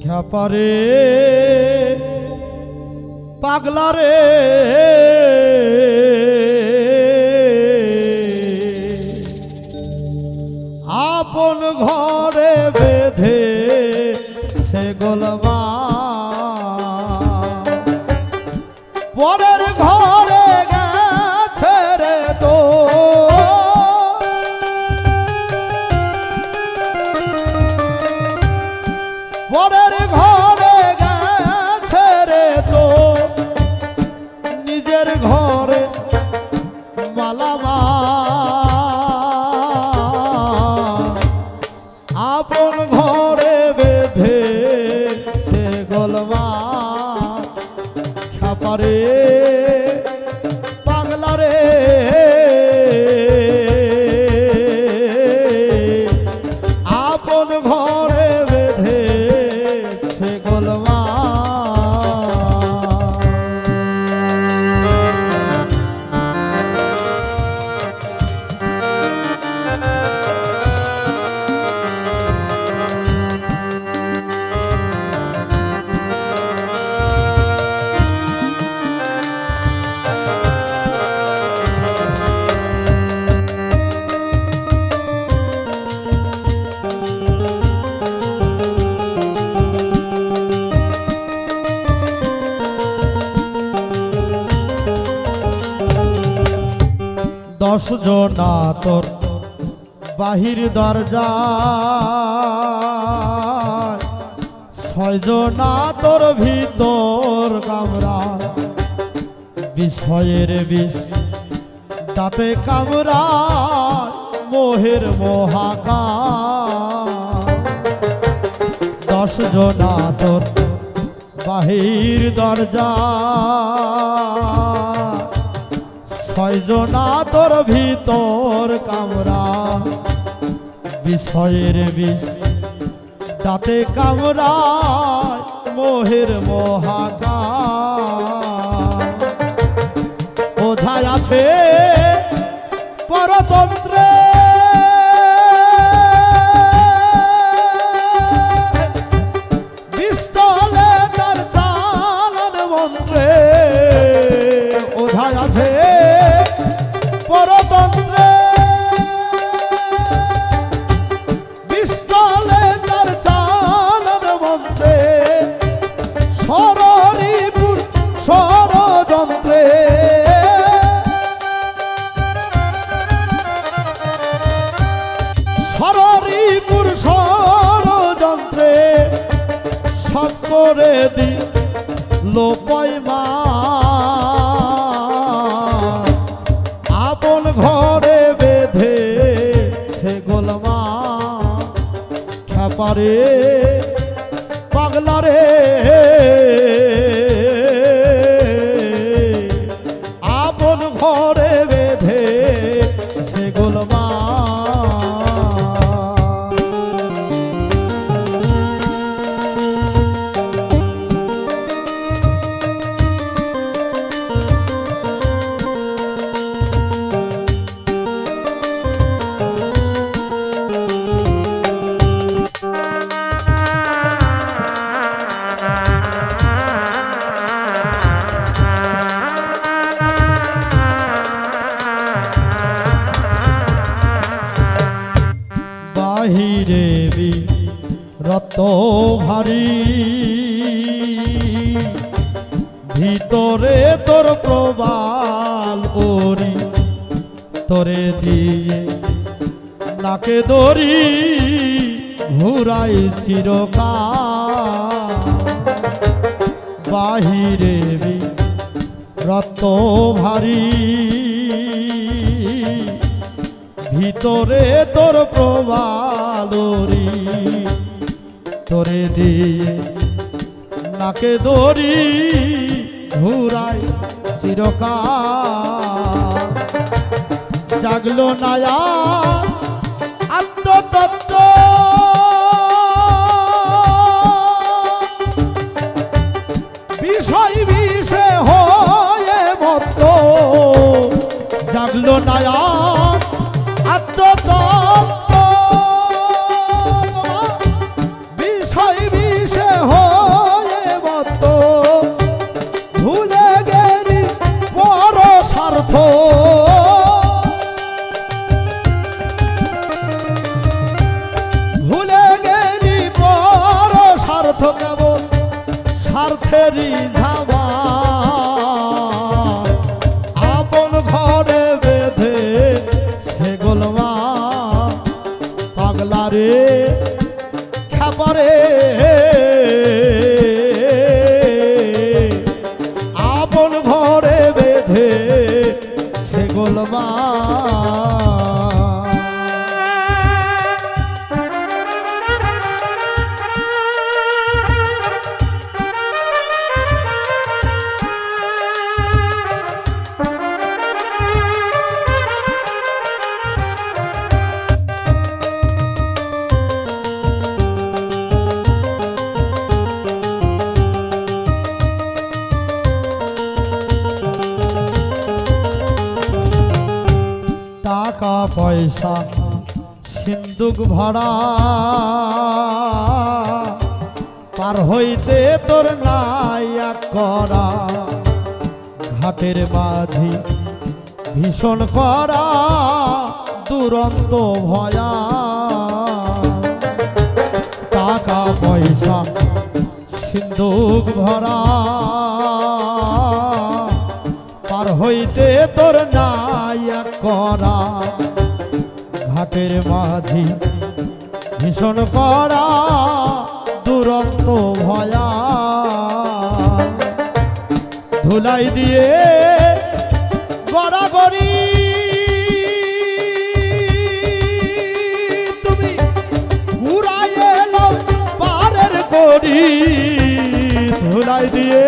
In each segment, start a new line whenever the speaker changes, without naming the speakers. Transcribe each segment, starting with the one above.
খ্যাপারে পাগলারে আপন ঘরে বেঁধে সে গোলমা পরের ঘরে দশ জনা তোর বাহির দরজা। ছয় জনা তোর ভিতর কামরা, বিষয়ের বিষ তাতে কামরা, মোহের মহাকা দশ জনা তোর বাহির দরজা। ছয়জনা তোর ভিতর কামরা। বিষয়ের বিষ তাতে কামরা মোহের মহাকা বোঝায় আছে পরতন্ত্রে লোপয় মা আপন ঘরে বেঁধে সে গোলমা। খ্যাপারে পাগলারে রত ভারী। ভিতরে তোর প্রবাল ওরি, তোরে দিয়ে নাকে দড়ি ঘুরাই চিরকা বাহিরে রত ভারী। ভিতরে তোর প্রবালরি তোরে দিয়ে নাকে দড়ি ঘুরাই চিরকা জাগলো নায়া পাগলা খাবারে টাকা পয়সা সিন্দুক ভরা পার হইতে তোর নাই এক করা ঘাটের মাঝি ভীষণ করা দুরন্ত ভয়া। টাকা পয়সা সিন্দুক ভরা। পার হইতে তোর নাই এক করা ঘাটের মাঝি। ভীষণ করা দুরন্ত ভয়া। ধুলাই দিয়ে গড়াগড়ি। তুমি উড়াই এলো পারের গড়ি ধুলাই দিয়ে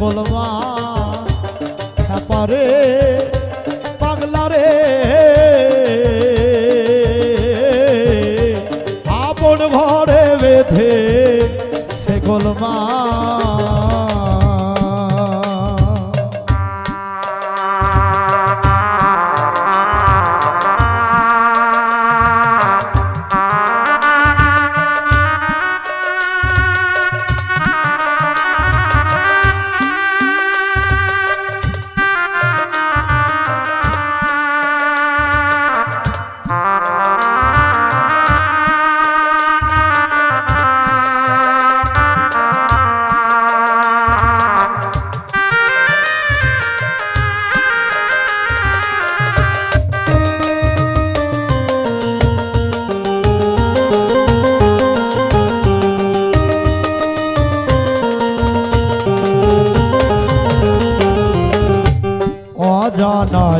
সে গোলমা পাগলা রে। আপন ঘরে বেঁধে সে গোলমা।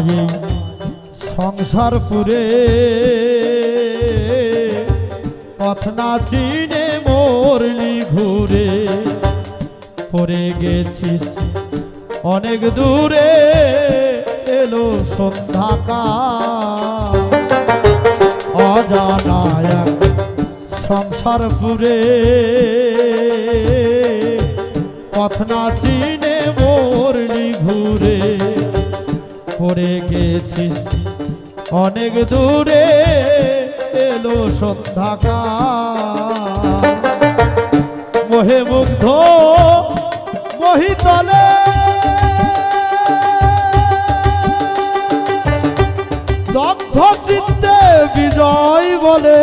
অজানাই সংসার পুরে। পথ না চিনে মরলি ঘুরে পড়ে গেছিস অনেক দূরে, এলো সন্ধ্যাকাল অজানায় সংসার পুরে। পথ না চিনে মরলি ঘুরে পড়ে গেছিস। অনেক দূরে এলো সন্ধ্যাকাল। মোহে মুগ্ধ মহিতলে। দগ্ধ চিত্তে বিজয় বলে।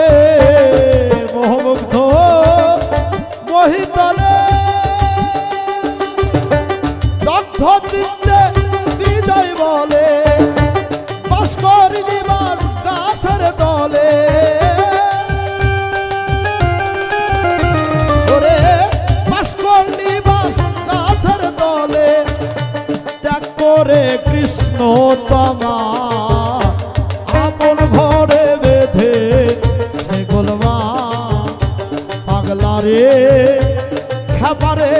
না। আপন ঘরে বেঁধে সে গোলমা পাগলা রে খাবারে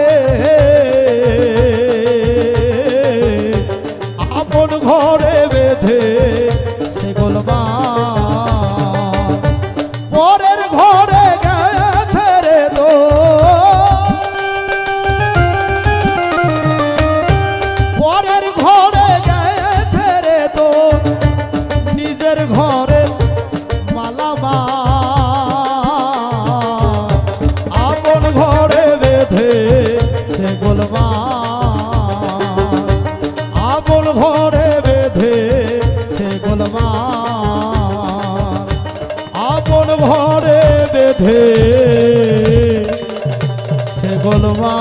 বেঁধে সে গোলমা